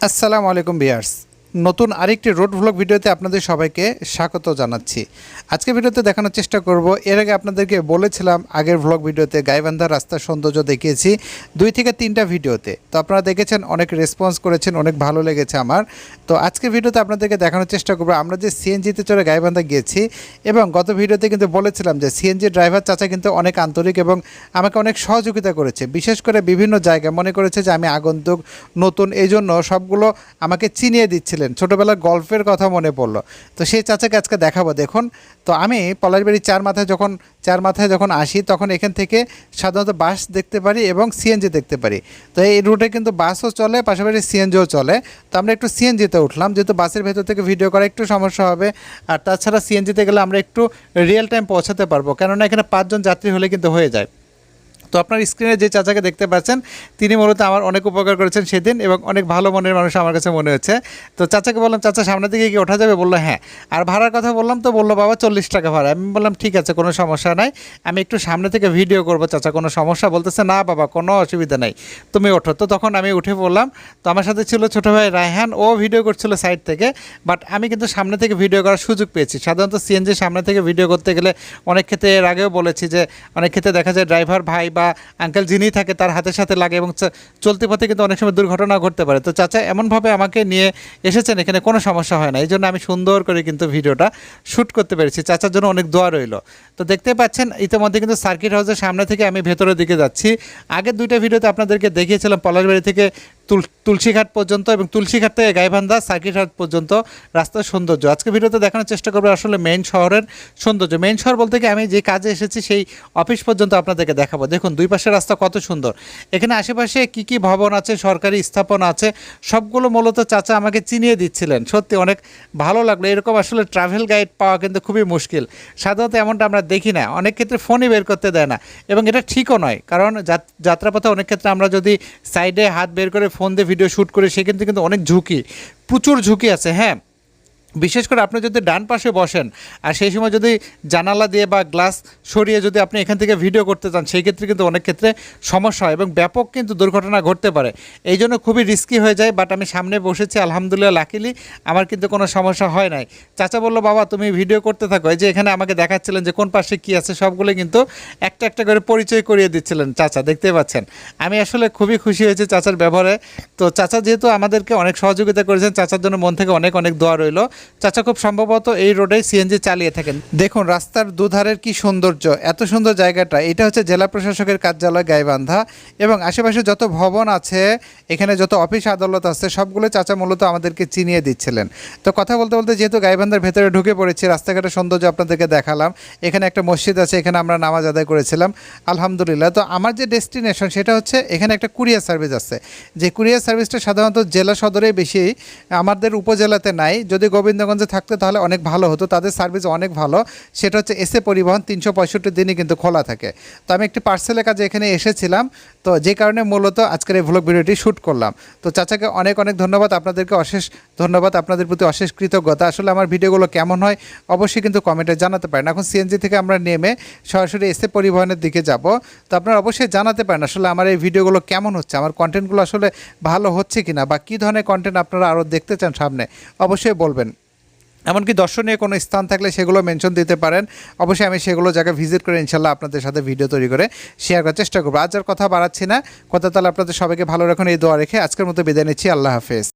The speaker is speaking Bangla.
আসসালামু আলাইকুম বিয়ার্স নতুন আরেকটি রোড ভ্লগ ভিডিওতে আপনাদের সবাইকে স্বাগত জানাচ্ছি। আজকে ভিডিওতে দেখানোর চেষ্টা করব, এর আগে আপনাদেরকে বলেছিলাম আগের ভ্লগ ভিডিওতে গাইবান্ধা রাস্তার সৌন্দর্য দেখিয়েছি, দুই থেকে তিনটা ভিডিওতে। তো আপনারা দেখেছেন, অনেক রেসপন্স করেছেন, অনেক ভালো লেগেছে আমার। তো আজকে ভিডিওতে আপনাদেরকে দেখানোর চেষ্টা করব, আমরা যে সিএনজিতে চড়ে গাইবান্ধা গিয়েছি, এবং গত ভিডিওতে কিন্তু বলেছিলাম যে সিএনজি ড্রাইভার চাচা কিন্তু অনেক আন্তরিক এবং আমাকে অনেক সহযোগিতা করেছে। বিশেষ করে বিভিন্ন জায়গায় মনে করেছে যে আমি আগন্তুক, নতুন এই জন্য সবগুলো আমাকে চিনিয়ে দিচ্ছিলেন ছোটোবেলার গল্পের কথা মনে পড়ল। তো সেই চাচাকে আজকে দেখাবো, দেখুন। তো আমি পলাশবাড়ির চার মাথায় যখন, চার মাথায় যখন আসি, তখন এখান থেকে সাধারণত বাস দেখতে পারি এবং সিএনজি দেখতে পারি। তো এই রুটে কিন্তু বাসও চলে, পাশাপাশি সিএনজিও চলে। তো আমরা একটু সিএনজিতে উঠলাম, যেহেতু বাসের ভেতর থেকে ভিডিও করা একটু সমস্যা হবে। আর তাছাড়া সিএনজিতে গেলে আমরা একটু রিয়েল টাইম পৌঁছাতে পারব। কেননা এখানে পাঁচজন যাত্রী হলে কিন্তু হয়ে যায়। তো আপনার স্ক্রিনে যে চাচাকে দেখতে পাচ্ছেন, তিনি মূলত আমার অনেক উপকার করেছেন সেদিন এবং অনেক ভালো মনের মানুষ আমার কাছে মনে হচ্ছে। তো চাচাকে বললাম, চাচা, সামনের দিকে কি ওঠা যাবে? বলল হ্যাঁ। আর ভাড়ার কথা বললাম, তো বলল, বাবা, চল্লিশ টাকা ভাড়া। আমি বললাম, ঠিক আছে, কোনো সমস্যা নাই। আমি একটু সামনে থেকে ভিডিও করব, চাচা, কোনো সমস্যা? বলতেছে, না, বাবা, কোনো অসুবিধা নাই। তুমি ওঠো। তো তখন আমি উঠে পড়লাম। তো আমার সাথে ছিল ছোটো ভাই রায়হান, ও ভিডিও করছিল সাইড থেকে, বাট আমি কিন্তু সামনে থেকে ভিডিও করার সুযোগ পেয়েছি। সাধারণত সিএনজি সামনে থেকে ভিডিও করতে গেলে অনেক ক্ষেত্রে এর আগেও বলেছি যে, অনেক ক্ষেত্রে দেখা যায় ড্রাইভার ভাই বা আঙ্কেল যিনি থাকে তার হাতের সাথে লাগে এবং চলতি পথে কিন্তু অনেক সময় দুর্ঘটনা ঘটতে পারে। তো চাচা এমনভাবে আমাকে নিয়ে এসেছেন, এখানে কোনো সমস্যা হয় না। এই জন্য আমি সুন্দর করে কিন্তু ভিডিওটা শ্যুট করতে পেরেছি। চাচার জন্য অনেক দোয়া রইল। তো দেখতে পাচ্ছেন, ইতিমধ্যে কিন্তু সার্কিট হাউসের সামনে থেকে আমি ভেতরের দিকে যাচ্ছি। আগের দুইটা ভিডিওতে আপনাদেরকে দেখিয়েছিলাম, পলাশবাড়ি থেকে তুলসীঘাট পর্যন্ত এবং তুলসীঘাট থেকে গাইবান্ধা সার্কিট হাট পর্যন্ত রাস্তার সৌন্দর্য। আজকে ভিডিওতে দেখানোর চেষ্টা করব আসলে মেন শহরের সৌন্দর্য। মেন শহর বলতে কি আমি যে কাজে এসেছি সেই অফিস পর্যন্ত আপনাদেরকে দেখাবো। দেখুন, দুই পাশের রাস্তা কত সুন্দর। এখানে আশেপাশে কি কি ভবন আছে, সরকারি স্থাপনা আছে, সবগুলো মূলত চাচা আমাকে চিনিয়ে দিচ্ছিলেন। সত্যি অনেক ভালো লাগল। এরকম আসলে ট্রাভেল গাইড পাওয়া কিন্তু খুবই মুশকিল। সাধারণত এমনটা আমরা দেখি না। অনেক ক্ষেত্রে ফোনই বের করতে দেয় না। এবং এটা ঠিকও নয়। কারণ যাত- যাত্রাপথে অনেক ক্ষেত্রে আমরা যদি সাইডে হাত বের করে ফোন দিয়ে ভিডিও শ্যুট করি সেক্ষেত্রে কিন্তু অনেক ঝুঁকি প্রচুর ঝুঁকি আছে হ্যাঁ। বিশেষ করে আপনি যদি ডান পাশে বসেন, আর সেই সময় যদি জানালা দিয়ে বা গ্লাস সরিয়ে যদি আপনি এখান থেকে ভিডিও করতে চান, সেই ক্ষেত্রে কিন্তু অনেক ক্ষেত্রে সমস্যা হয় এবং ব্যাপক কিন্তু দুর্ঘটনা ঘটতে পারে। এই জন্য খুবই রিস্কি হয়ে যায় বাট আমি সামনে বসেছি, আলহামদুলিল্লাহ লাকিলি আমার কিন্তু কোনো সমস্যা হয় নাই। চাচা বলল, বাবা, তুমি ভিডিও করতে থাকো। এই যে এখানে আমাকে দেখাচ্ছিলেন যে কোন পাশে কী আছে, সবগুলো কিন্তু একটা একটা করে পরিচয় করিয়ে দিচ্ছিলেন চাচা, দেখতে পাচ্ছেন। আমি আসলে খুবই খুশি হয়েছি চাচার ব্যবহারে। তো চাচা যেহেতু আমাদেরকে অনেক সহযোগিতা করেছেন, চাচার জন্য মন থেকে অনেক অনেক দোয়া রইল। চাচা, খুব সম্ভবত এই রোডে সিএনজি চালিয়ে থাকেন। দেখুন, রাস্তার দুধারের কি সৌন্দর্য, এত সুন্দর জায়গাটা। এটা হচ্ছে জেলা প্রশাসকের কার্যালয় গাইবান্ধা এবং আশেপাশে যত ভবন আছে, এখানে যত অফিস আদালত আছে, সবগুলো চাচা মূলত আমাদেরকে চিনিয়ে দিচ্ছিলেন। তো কথা বলতে বলতে যেহেতু গাইবান্ধার ভেতরে ঢুকে পড়েছি, রাস্তাঘাটের সৌন্দর্য আপনাদেরকে দেখালাম। এখানে একটা মসজিদ আছে, এখানে আমরা নামাজ আদায় করেছিলাম, আলহামদুলিল্লাহ। তো আমার যে ডেস্টিনেশন, সেটা হচ্ছে এখানে একটা কুরিয়ার সার্ভিস আছে। যে কুরিয়ার সার্ভিসটা সাধারণত জেলা সদরে বেশি, আমাদের উপজেলাতে নাই। যদি গোবিন্দগঞ্জে থাকতে তাহলে অনেক ভালো হতো, তাদের সার্ভিস অনেক ভালো। সেটা হচ্ছে এসে পরিবহন তিনশো পঁয়ষট্টি দিনই কিন্তু খোলা থাকে। তো আমি একটি পার্সেলের কাজে এখানে এসেছিলাম, তো যে কারণে মূলত আজকের এই ভ্লগ ভিডিওটি শ্যুট করলাম। তো চাচাকে অনেক অনেক ধন্যবাদ, আপনাদেরকে অশেষ ধন্যবাদ, আপনাদের প্রতি অশেষ কৃতজ্ঞতা। আসলে আমার ভিডিওগুলো কেমন হয় অবশ্যই কিন্তু কমেন্টে জানাতে পারেন। এখন সিএনজি থেকে আমরা নেমে সরাসরি এসে পরিবহনের দিকে যাব। তো আপনারা অবশ্যই জানাতে পারেন আসলে আমার এই ভিডিওগুলো কেমন হচ্ছে, আমার কন্টেন্টগুলো আসলে ভালো হচ্ছে কিনা, বা কী ধরনের কন্টেন্ট আপনারা আরও দেখতে চান সামনে, অবশ্যই বলবেন। এমনকি দর্শনীয় কোনো স্থান থাকলে সেগুলো মেনশন দিতে পারেন। অবশ্যই আমি সেগুলো জায়গায় ভিজিট করে ইনশাল্লাহ আপনাদের সাথে ভিডিও তৈরি করে শেয়ার করার চেষ্টা করব। আজ আর কথা বাড়াচ্ছি না। কথা তাহলে আপনাদের সবাইকে ভালো রাখুন, এই দোয়া রেখে আজকের মতো বিদায় নিচ্ছি। আল্লাহ হাফেজ।